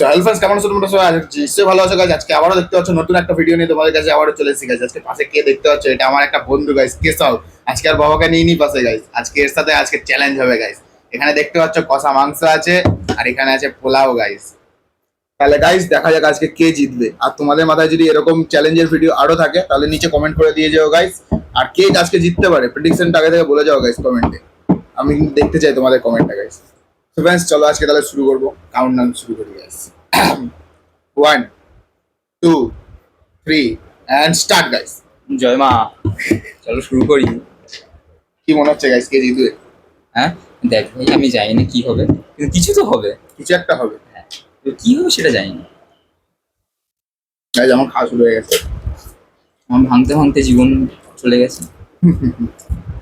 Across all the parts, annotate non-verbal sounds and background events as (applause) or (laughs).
Friends কেমন আছো তোমরা সবাই? নিশ্চয়ই ভালো আছো আজকে দেখতে নতুন একটা ভিডিও নিয়ে তোমাদের কাছে চলে এসেছি আজকে পাশে কে দেখতে এটা আমার একটা বন্ধু গাইজ কেসাও আজকে আর বাবাকে নিয়ে নি পাশে আজকে এর সাথে আজকে চ্যালেঞ্জ হবে এখানে দেখতে পাচ্ছ কষা মাংস আছে, আর এখানে আছে পোলাও গাইজ তাহলে গাইজ দেখা যাক আজকে কে জিতবে। আর তোমাদের মাথায় যদি এরকম চ্যালেঞ্জের ভিডিও আরও থাকে, তাহলে নিচে কমেন্ট করে দিয়ে যাও গাইজ আর কে আজকে জিততে পারে? প্রেডিকশনটা আগে থেকে বলে যাও গাইজ কমেন্টে আমি দেখতে চাই তোমাদের কমেন্টটা গাইজ তো ফ্রেন্ডস চলো আজকে তাহলে শুরু করব। কাউন্ট ডাউন শুরু করি guys one two three and start guys জয় মা। চলো শুরু করি। কি মনে হচ্ছে গাইজ কে জিতবে? হ্যাঁ? দেখ ভাই আমি জানি না কি হবে কিন্তু কিছু তো হবে। কিছু একটা হবে। তো কি হবে সেটা জানি না। গাইজ আমার খাওয়া শুরু হয়ে গেছে। আমার ভাঙতে ভাঙতে জীবন চলে গেছে। (laughs)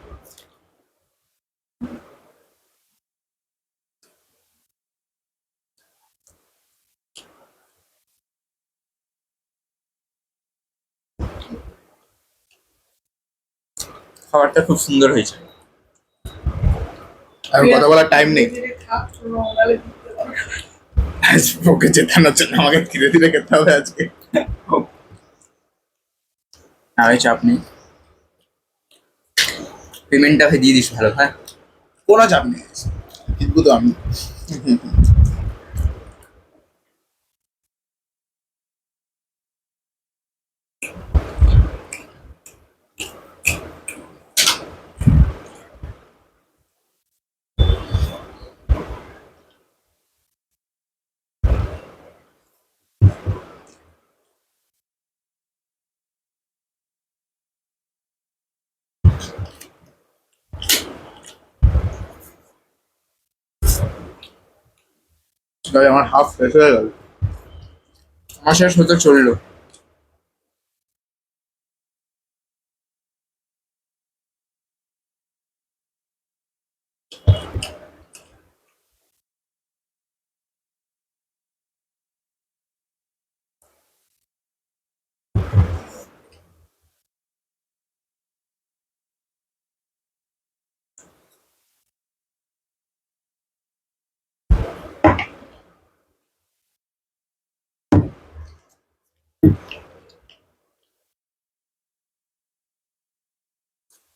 খাবারটা খুব সুন্দর হয়েছে। আর কথা বলার টাইম নেই। ওকে জেতানোর জন্য আমাকে ধীরে ধীরে খেতে হবে আজকে। আর ওই চাপ নেই পেমেন্টটা দিয়ে দিস ভালো হ্যাঁ? কোনো চাপ নেই। জিতবো তো আমি। গাইজ আমার হাফ শেষ হয়ে গেল। আমার শেষ হতে চলল।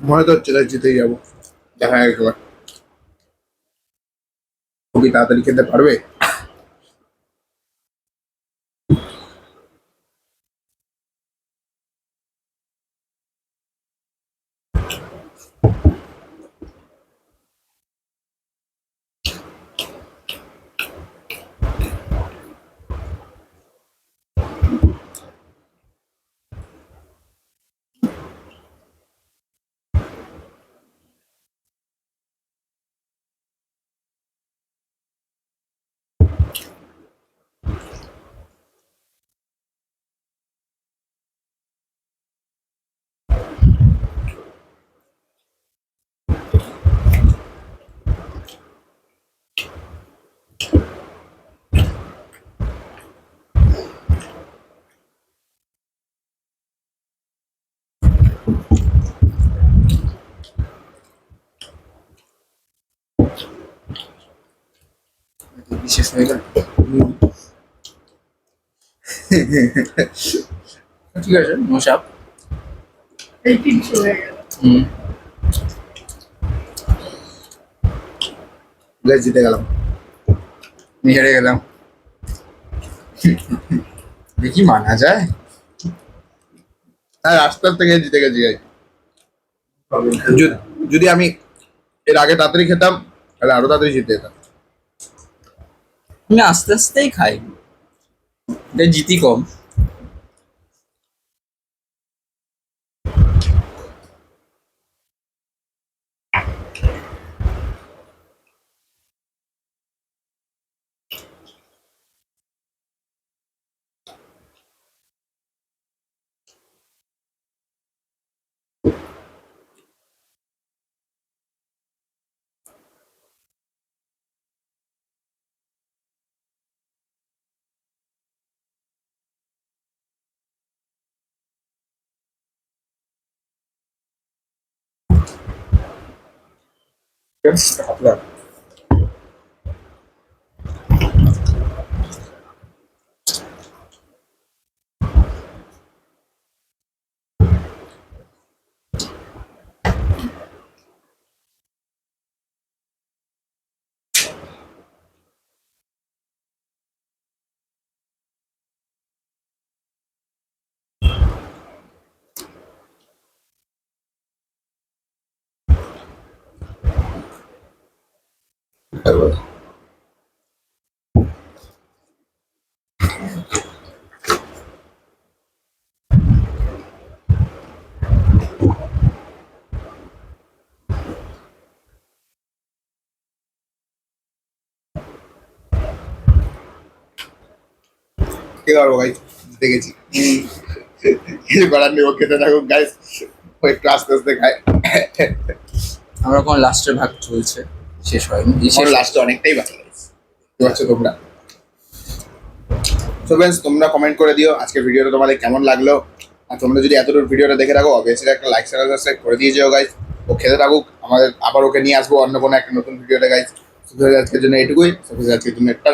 মনে তো হচ্ছে তাই জিতেই যাব দেখা যাক একবার খুবই তাড়াতাড়ি খেতে পারবে শেষ হয়ে গেল ঠিক আছে মশাপ জিতে গেলাম হেরে গেলাম দেখি মানা যায় হ্যাঁ রাস্তার থেকে জিতে গেছি যদি আমি এর আগে তাড়াতাড়ি খেতাম তাহলে আরও তাড়াতাড়ি জিতে যেতাম। আমি আস্তে আস্তেই খাই। এটা জিতি কম। Yes, I. কে পারব গাইস জিতে গেছি কিছু করার নেই ও খেতে থাকুক একটু আস্তে আস্তে খায় আমরা কোন লাস্টের ভাগ চলছে? শেষ হয়নি শেষ লাস্টে অনেকটাই বাকি বুঝতে তোমরা। সো ফ্রেন্ডস তোমরা কমেন্ট করে দিও আজকের ভিডিওটা তোমাদের কেমন লাগল। আর তোমরা যদি এতটুকু ভিডিওটা দেখে থাকো অবভিয়াসলি একটা লাইক শেয়ার সাবস্ক্রাইব করে দিয়ে যেও গাইস ও খেতে থাকুক আমাদের আবার ওকে নিয়ে আসব অন্য কোনো একটা নতুন ভিডিওতে গাইস শুধু আজকের জন্য এটুকুই সো আজকের জন্য একটা